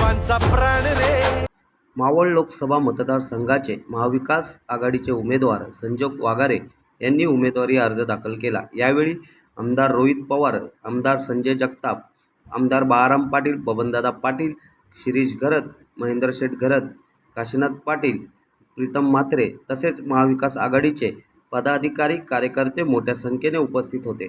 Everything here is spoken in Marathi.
माझा प्राण रे. मावळ लोकसभा मतदारसंघाचे महाविकास आघाडीचे उमेदवार संजोग वाघारे यांनी उमेदवारी अर्ज दाखल केला. यावेळी आमदार रोहित पवार आमदार संजय जगताप आमदार बाळाराम पाटील बबनदादा पाटील शिरीष घरत महेंद्र शेठ घरत काशीनाथ पाटील प्रीतम म्हात्रे तसेच महाविकास आघाडीचे पदाधिकारी कार्यकर्ते मोठ्या संख्येने उपस्थित होते.